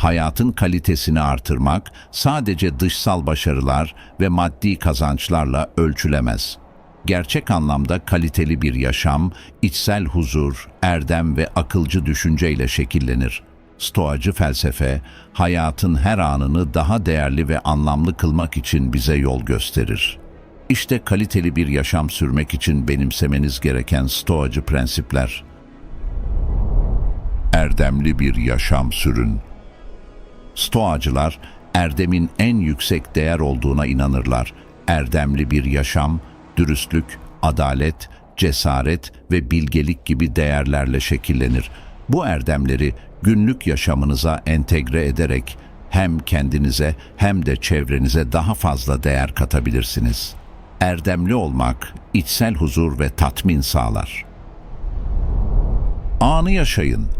hayatın kalitesini artırmak sadece dışsal başarılar ve maddi kazançlarla ölçülemez. Gerçek anlamda kaliteli bir yaşam, içsel huzur, erdem ve akılcı düşünceyle şekillenir. Stoacı felsefe, hayatın her anını daha değerli ve anlamlı kılmak için bize yol gösterir. İşte kaliteli bir yaşam sürmek için benimsemeniz gereken stoacı prensipler. Erdemli bir yaşam sürün. Stoacılar, erdemin en yüksek değer olduğuna inanırlar. Erdemli bir yaşam, dürüstlük, adalet, cesaret ve bilgelik gibi değerlerle şekillenir. Bu erdemleri günlük yaşamınıza entegre ederek hem kendinize hem de çevrenize daha fazla değer katabilirsiniz. Erdemli olmak, içsel huzur ve tatmin sağlar. Anı yaşayın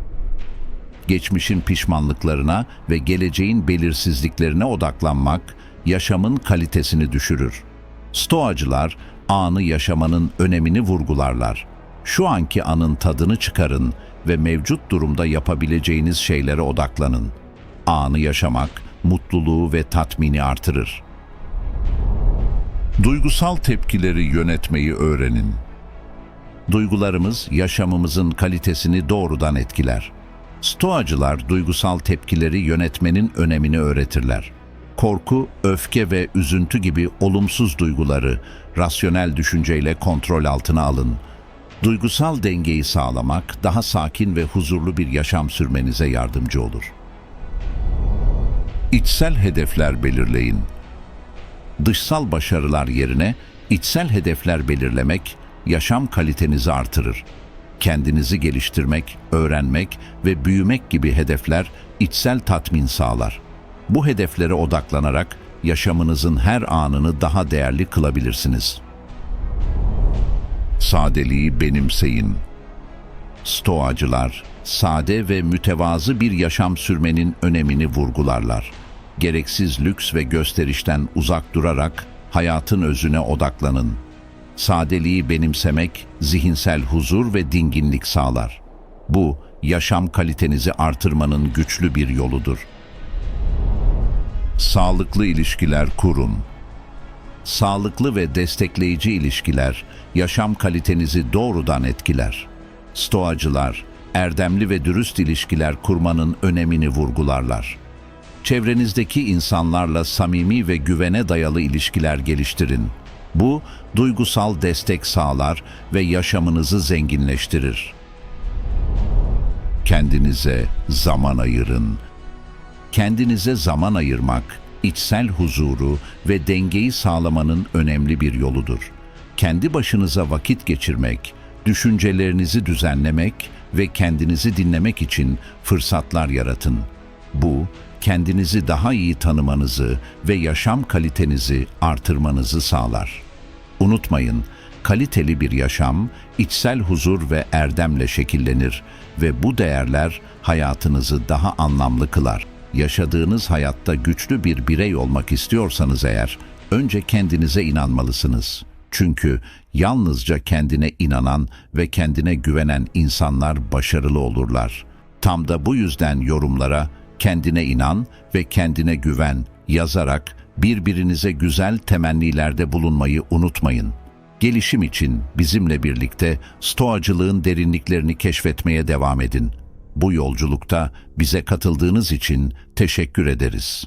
geçmişin pişmanlıklarına ve geleceğin belirsizliklerine odaklanmak yaşamın kalitesini düşürür. Stoacılar anı yaşamanın önemini vurgularlar. Şu anki anın tadını çıkarın ve mevcut durumda yapabileceğiniz şeylere odaklanın. Anı yaşamak mutluluğu ve tatmini artırır. Duygusal tepkileri yönetmeyi öğrenin. Duygularımız yaşamımızın kalitesini doğrudan etkiler. Stoacılar duygusal tepkileri yönetmenin önemini öğretirler. Korku, öfke ve üzüntü gibi olumsuz duyguları rasyonel düşünceyle kontrol altına alın. Duygusal dengeyi sağlamak daha sakin ve huzurlu bir yaşam sürmenize yardımcı olur. İçsel hedefler belirleyin. Dışsal başarılar yerine içsel hedefler belirlemek yaşam kalitenizi artırır. Kendinizi geliştirmek, öğrenmek ve büyümek gibi hedefler içsel tatmin sağlar. Bu hedeflere odaklanarak yaşamınızın her anını daha değerli kılabilirsiniz. Sadeliği benimseyin. Stoacılar, sade ve mütevazı bir yaşam sürmenin önemini vurgularlar. Gereksiz lüks ve gösterişten uzak durarak hayatın özüne odaklanın. Sadeliği benimsemek zihinsel huzur ve dinginlik sağlar. Bu, yaşam kalitenizi artırmanın güçlü bir yoludur. Sağlıklı ilişkiler kurun. Sağlıklı ve destekleyici ilişkiler yaşam kalitenizi doğrudan etkiler. Stoacılar, erdemli ve dürüst ilişkiler kurmanın önemini vurgularlar. Çevrenizdeki insanlarla samimi ve güvene dayalı ilişkiler geliştirin. Bu, duygusal destek sağlar ve yaşamınızı zenginleştirir. Kendinize zaman ayırın. Kendinize zaman ayırmak, içsel huzuru ve dengeyi sağlamanın önemli bir yoludur. Kendi başınıza vakit geçirmek, düşüncelerinizi düzenlemek ve kendinizi dinlemek için fırsatlar yaratın. Bu, kendinizi daha iyi tanımanızı ve yaşam kalitenizi artırmanızı sağlar. Unutmayın, kaliteli bir yaşam, içsel huzur ve erdemle şekillenir ve bu değerler hayatınızı daha anlamlı kılar. Yaşadığınız hayatta güçlü bir birey olmak istiyorsanız eğer, önce kendinize inanmalısınız. Çünkü yalnızca kendine inanan ve kendine güvenen insanlar başarılı olurlar. Tam da bu yüzden yorumlara kendine inan ve kendine güven yazarak birbirinize güzel temennilerde bulunmayı unutmayın. Gelişim için bizimle birlikte stoacılığın derinliklerini keşfetmeye devam edin. Bu yolculukta bize katıldığınız için teşekkür ederiz.